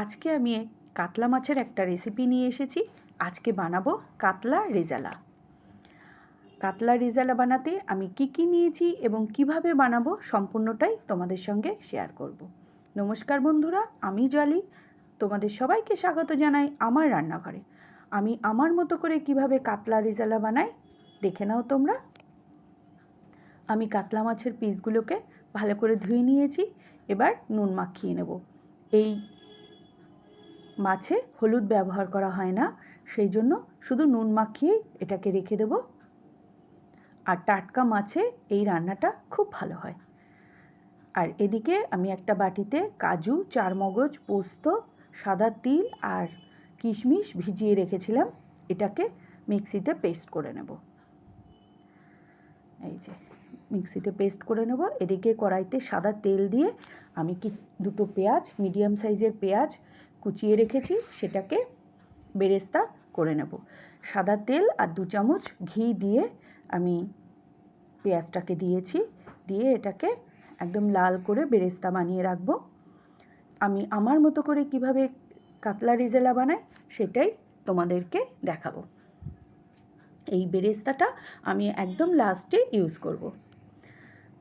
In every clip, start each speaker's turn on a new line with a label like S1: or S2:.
S1: আজকে আমি কাতলা মাছের একটা রেসিপি নিয়ে এসেছি। আজকে বানাবো কাতলা রেজালা। কাতলা রেজালা বানাতে আমি কি কি নিয়েছি এবং কীভাবে বানাবো সম্পূর্ণটাই তোমাদের সঙ্গে শেয়ার করব। নমস্কার বন্ধুরা, আমি জলি। তোমাদের সবাইকে স্বাগত জানাই আমার রান্নাঘরে। আমি আমার মতো করে কীভাবে কাতলা রেজালা বানাই দেখে নাও তোমরা। আমি কাতলা মাছের পিসগুলোকে ভালো করে ধুয়ে নিয়েছি। এবার নুন মাখিয়ে নেব। এই মাছে হলুদ ব্যবহার করা হয় না। সেই জন্য শুধু নুন মাখিয়ে এটাকে রেখে দেব। আর টাটকা মাছে এই রান্নাটা খুব ভালো হয়। আর এদিকে আমি একটা বাটিতে কাজু, চারমগজ, পোস্ত, সাদা তিল আর কিশমিশ ভিজিয়ে রেখেছিলাম। এটাকে মিক্সিতে পেস্ট করে নেব। এই যে, মিক্সিতে পেস্ট করে নেব। এদিকে কড়াইতে সাদা তেল দিয়ে আমি কি, দুটো পেঁয়াজ, মিডিয়াম সাইজের পেঁয়াজ কুচিয়ে রেখেছি, সেটাকে বেরেস্তা করে নেব। সাদা তেল আর দু চামচ ঘি দিয়ে আমি পেঁয়াজটাকে দিয়েছি, দিয়ে এটাকে একদম লাল করে বেরেস্তা বানিয়ে রাখব। আমি আমার মতো করে কীভাবে কাতলা রিজেলা বানাই, সেটাই তোমাদেরকে দেখাবো। এই বেরেস্তাটা আমি একদম লাস্টে ইউজ করব।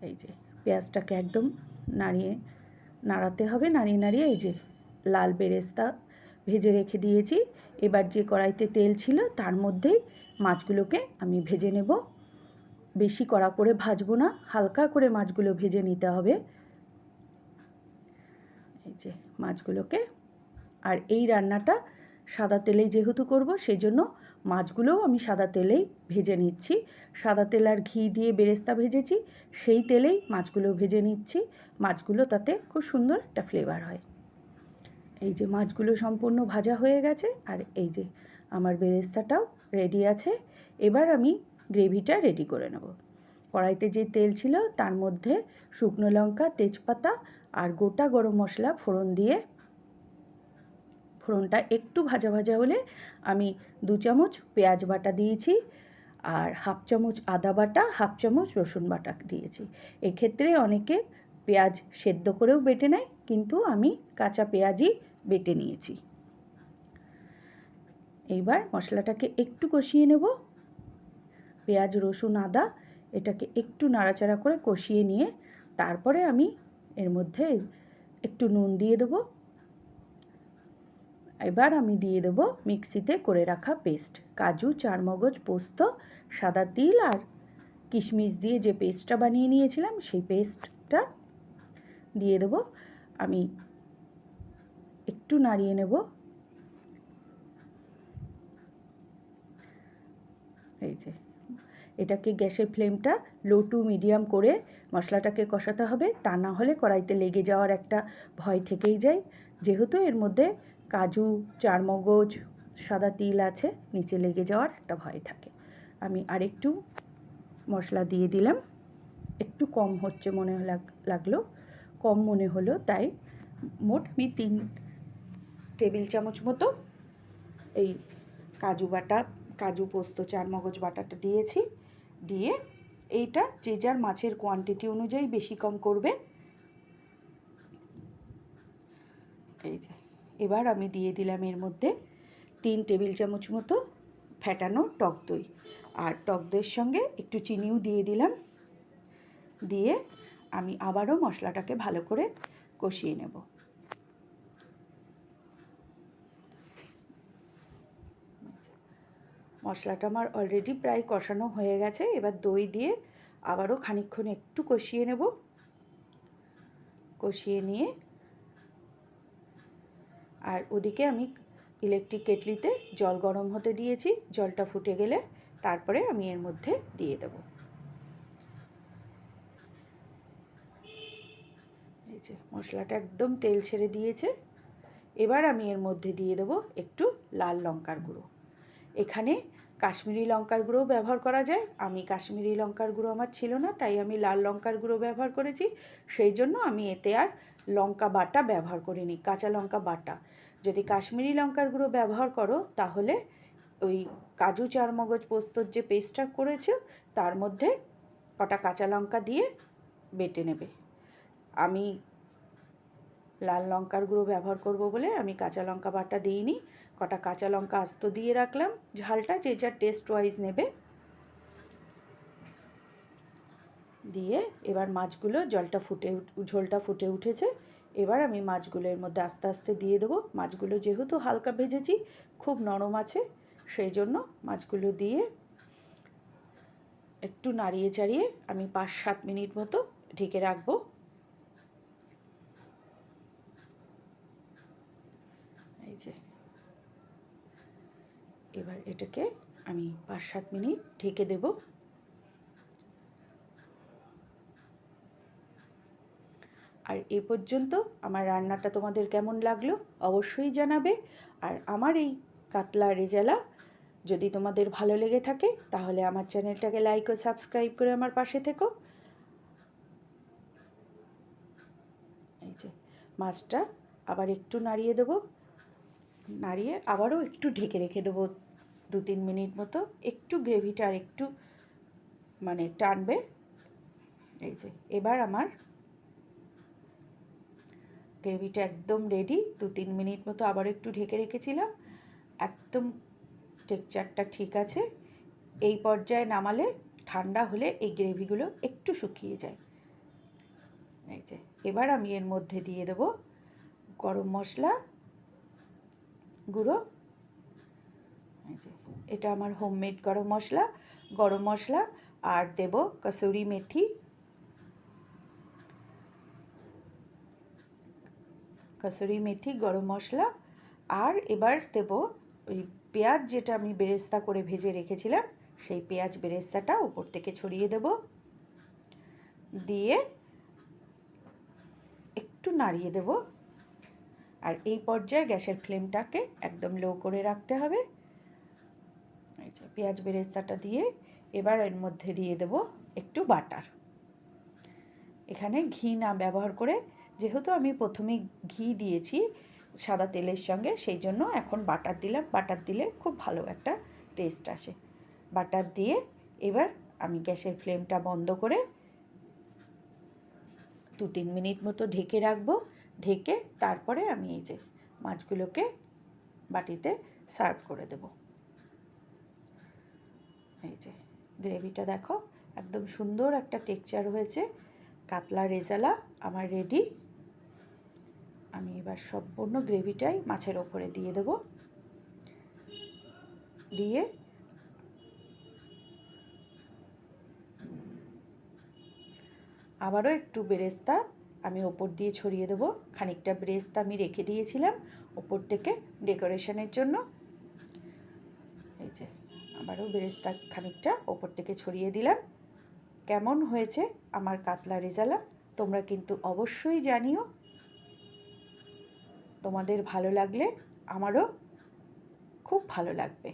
S1: এই যে, পেঁয়াজটাকে একদম নাড়িয়ে, নাড়াতে হবে, নাড়িয়ে নাড়িয়ে, এই যে লাল বেরেস্তা ভেজে রেখে দিয়েছি। এবার যে কড়াইতে তেল ছিল তার মধ্যেই মাছগুলোকে আমি ভেজে নেব। বেশি কড়া করে ভাজবো না, হালকা করে মাছগুলো ভেজে নিতে হবে। এই যে মাছগুলোকে। আর এই রান্নাটা সাদা তেলেই যেহেতু করব সেই জন্য মাছগুলোও আমি সাদা তেলেই ভেজে নিচ্ছি। সাদা তেল আর ঘি দিয়ে বেরেস্তা ভেজেছি, সেই তেলেই মাছগুলো ভেজে নিচ্ছি। মাছগুলো তাতে খুব সুন্দর একটা ফ্লেভার হয়। এই যে মাছগুলো সম্পূর্ণ ভাজা হয়ে গেছে আর এই যে আমার বেরেস্তাটাও রেডি আছে। এবার আমি গ্রেভিটা রেডি করে নেব। কড়াইতে যে তেল ছিল তার মধ্যে শুকনো লঙ্কা, তেজপাতা আর গোটা গরম মশলা ফোড়ন দিয়ে, ফোড়নটা একটু ভাজা ভাজা হলে আমি দু চামচ পেঁয়াজ বাটা দিয়েছি আর হাফ চামচ আদা বাটা, হাফ চামচ রসুন বাটা দিয়েছি। এক্ষেত্রে অনেকে পেঁয়াজ সেদ্ধ করেও বেটে নেয়, কিন্তু আমি কাঁচা পেঁয়াজই বেটে নিয়েছি। এইবার মশলাটাকে একটু কষিয়ে নেব। পেঁয়াজ, রসুন, আদা এটাকে একটু নাড়াচাড়া করে কষিয়ে নিয়ে তারপরে আমি এর মধ্যে একটু নুন দিয়ে দেবো। এবার আমি দিয়ে দেব মিক্সিতে করে রাখা পেস্ট। কাজু, চারমগজ, পোস্ত, সাদা তিল আর কিশমিশ দিয়ে যে পেস্টটা বানিয়ে নিয়েছিলাম সেই পেস্টটা দিয়ে দেব। আমি একটু নাড়িয়ে নেব। এই যে, এটাকে গ্যাসের ফ্লেমটা লো টু মিডিয়াম করে মশলাটাকে কষাতে হবে। তা না হলে কড়াইতে লেগে যাওয়ার একটা ভয় থেকেই যায়। যেহেতু এর মধ্যে কাজু, চারমগজ, সাদা তিল আছে, নিচে লেগে যাওয়ার একটা ভয় থাকে। আমি আরেকটু মশলা দিয়ে দিলাম। একটু কম হচ্ছে মনে লাগল। কম মনে হলো, তাই মোট আমি তিন টেবিল চামচ মতো এই কাজু বাটা, কাজু পোস্ত, চারমগজ বাটাটা দিয়েছি। দিয়ে এইটা যে যার মাছের কোয়ান্টিটি অনুযায়ী বেশি কম করবে। এই যে, এবার আমি দিয়ে দিলাম এর মধ্যে তিন টেবিল চামচ মতো ফ্যাটানো টক দই। আর টক দইয়ের সঙ্গে একটু চিনিও দিয়ে দিলাম। দিয়ে আমি আবারও মশলাটাকে ভালো করে কষিয়ে নেব। মশলাটা আমার অলরেডি প্রায় কষানো হয়ে গেছে। এবার দই দিয়ে আবারও খানিক্ষণ একটু কষিয়ে নেব। কষিয়ে নিয়ে আর ওদিকে আমি ইলেকট্রিক কেটলিতে জল গরম হতে দিয়েছি। জলটা ফুটে গেলে তারপরে আমি এর মধ্যে দিয়ে দেব। এই যে মশলাটা একদম তেল ছেড়ে দিয়েছে। এবার আমি এর মধ্যে দিয়ে দেব একটু লাল লঙ্কার গুঁড়ো। এখানে কাশ্মীরি লঙ্কার গুঁড়ো ব্যবহার করা যায়। আমি কাশ্মীরি লঙ্কার গুঁড়ো আমার ছিল না, তাই আমি লাল লঙ্কার গুঁড়ো ব্যবহার করেছি। সেই জন্য আমি এতে আর লঙ্কা বাটা ব্যবহার করিনি, কাঁচা লঙ্কা বাটা। যদি কাশ্মীরি লঙ্কার গুঁড়ো ব্যবহার করো, তাহলে ওই কাজু চারমগজ পোস্তর যে পেস্টটা করেছ, তার মধ্যে কটা কাঁচা লঙ্কা দিয়ে বেটে নেবে। আমি লাল লঙ্কার গুঁড়ো ব্যবহার করব বলে আমি কাঁচা লঙ্কা বাটা দিইনি। কটা কাঁচা লঙ্কা আস্ত দিয়ে রাখলাম। ঝালটা যে যার টেস্ট ওয়াইজ নেবে। দিয়ে এবার মাছগুলো জলটা ফুটে ঝোলটা ফুটে উঠেছে। এবার আমি মাছগুলো এর মধ্যে আস্তে আস্তে দিয়ে দেবো। মাছগুলো যেহেতু হালকা ভেজেছি, খুব নরম আছে, সেই জন্য মাছগুলো দিয়ে একটু নাড়িয়ে চাড়িয়ে আমি পাঁচ সাত মিনিট মতো ঢেকে রাখব। এই এবার এটাকে আমি পাঁচ সাত মিনিট ঢেকে দেব। আর এ পর্যন্ত আমার রান্নাটা তোমাদের কেমন লাগল অবশ্যই জানাবে। আর আমার এই কাতলা রেজালা যদি তোমাদের ভালো লেগে থাকে, তাহলে আমার চ্যানেলটাকে লাইক ও সাবস্ক্রাইব করে আমার পাশে থেকো। এই যে, মাছটা আবার একটু নাড়িয়ে দেবো। নাড়িয়ে আবারও একটু ঢেকে রেখে দেবো দু তিন মিনিট মতো। একটু গ্রেভিটা আর একটু মানে টানবে। এই যে, এবার আমার গ্রেভিটা একদম রেডি দু তিন মিনিট মতো আবার একটু ঢেকে রেখেছিলাম। একদম টেক্সচারটা ঠিক আছে। এই পর্যায়ে নামালে ঠান্ডা হলে এই গ্রেভিগুলো একটু শুকিয়ে যায়। এই যে, এবার আমি এর মধ্যে দিয়ে দেব গরম মশলা। গুঁড়ো। এটা আমার হোমমেড গরম মশলা গরম মশলা, আর দেব কসুরি মেথি। কসুরি মেথি, গরম মশলা, আর এবার দেব ওই পেঁয়াজ যেটা আমি বেরেস্তা করে ভেজে রেখেছিলাম, সেই পেঁয়াজ বেরেস্তাটা উপর থেকে ছড়িয়ে দেব। দিয়ে একটু নাড়িয়ে দেব। আর এই পর্যায়ে গ্যাসের ফ্লেমটাকে একদম লো করে রাখতে হবে। যে পেঁয়াজ বেরেস্তাটা দিয়ে এবার এর মধ্যে দিয়ে দেব একটু বাটার। এখানে ঘি না ব্যবহার করে, যেহেতু আমি প্রথমে ঘি দিয়েছি সাদা তেলের সঙ্গে, সেই জন্য এখন বাটার দিলাম। বাটার দিলে খুব ভালো একটা টেস্ট আসে। বাটার দিয়ে এবার আমি গ্যাসের ফ্লেমটা বন্ধ করে দু তিন মিনিট মতো ঢেকে রাখব। ঢেকে তারপরে আমি এই যে মাছগুলোকে বাটিতে সার্ভ করে দেব। এই যে গ্রেভিটা দেখো, একদম সুন্দর একটা টেক্সচার হয়েছে। কাতলা রেজালা, আমার রেডি। আমি এবার সম্পূর্ণ গ্রেভিটাই মাছের ওপরে দিয়ে দেব। দিয়ে আবারও একটু বেরেস্তা আমি ওপর দিয়ে ছড়িয়ে দেবো। খানিকটা বেরেস্তা আমি রেখে দিয়েছিলাম ওপর থেকে ডেকোরেশনের জন্য। এই যে, আবারও বেরেস্তা খানিকটা ওপর থেকে ছড়িয়ে দিলাম। কেমন হয়েছে আমার কাতলা রেজালা? তোমরা কিন্তু অবশ্যই জানিও। তোমাদের ভালো লাগলে আমারও খুব ভালো লাগবে।